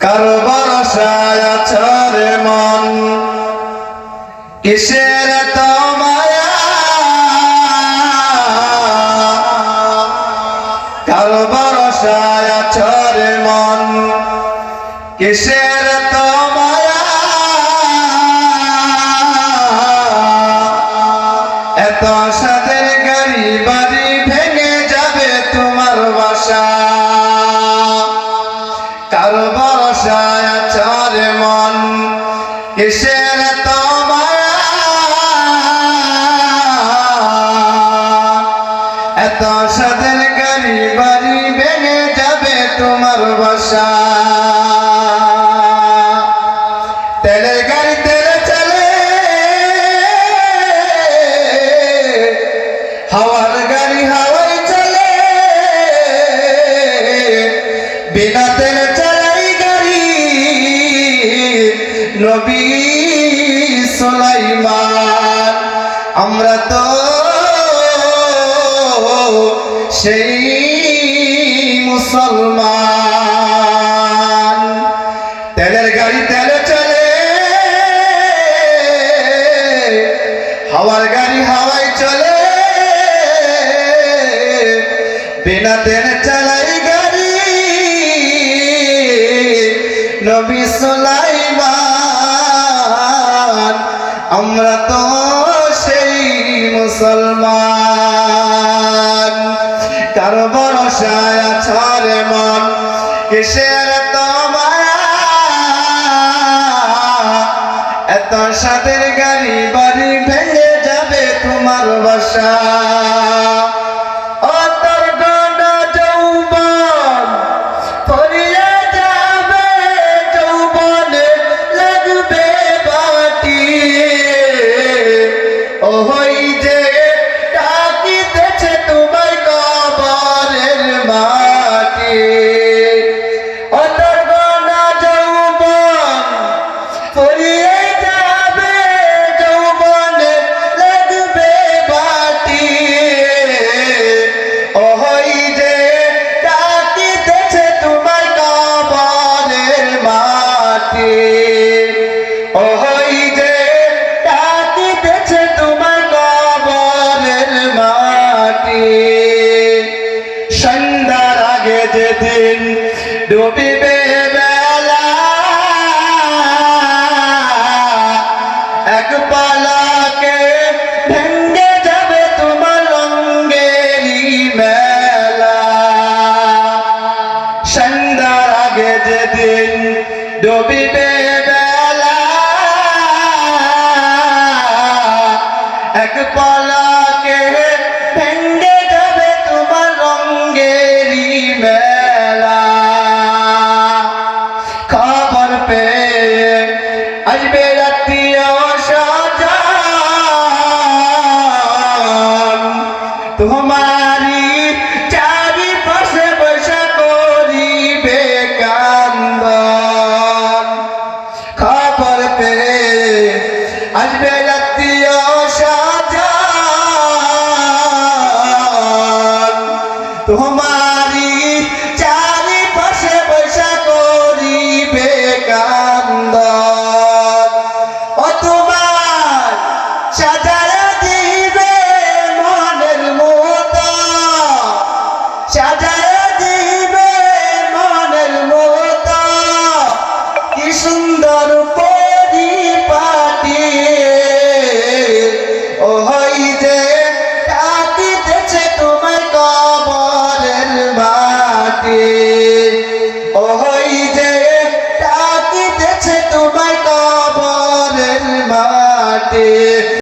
কারও ভরসায় আছরে মন। কিসের তো মায়া কারবার ভরসায় আছরে মন। কিসের তো মায়া কিসের এত মায়া এত সাদের গাড়ি বাড়ি ভেঙে যাবে তোমার বাসা। চলে, হাওয়ার চলে। বিনা তেলে নবী সুলাইমান, আমরা তো সেই মুসলমান। তেলের গাড়ি তেলে চলে, হাওয়ার গাড়ি হাওয়ায় চলে, বিনা তেলে চালাই গাড়ি। নবী সুলাইমান আমরা তো সেই মুসলমান। কারও ভরসায় আছরে মন? কিসের এত সাদের গাড়ি বাড়ি ভেঙে যাবে তোমার বাসা। ডুবিবে বেলা এক পালাকে ভেঙ্গে যাবে তোমার রঙ্গেরি মেলা। সন্ধ্যার আগে যেদিন ডুবিবে বেলা এক পালা তোমারি চারি পাশে বৈশা করিবে কান্দ। খবর পে আসবে রাত্রিয় সাজা তোমার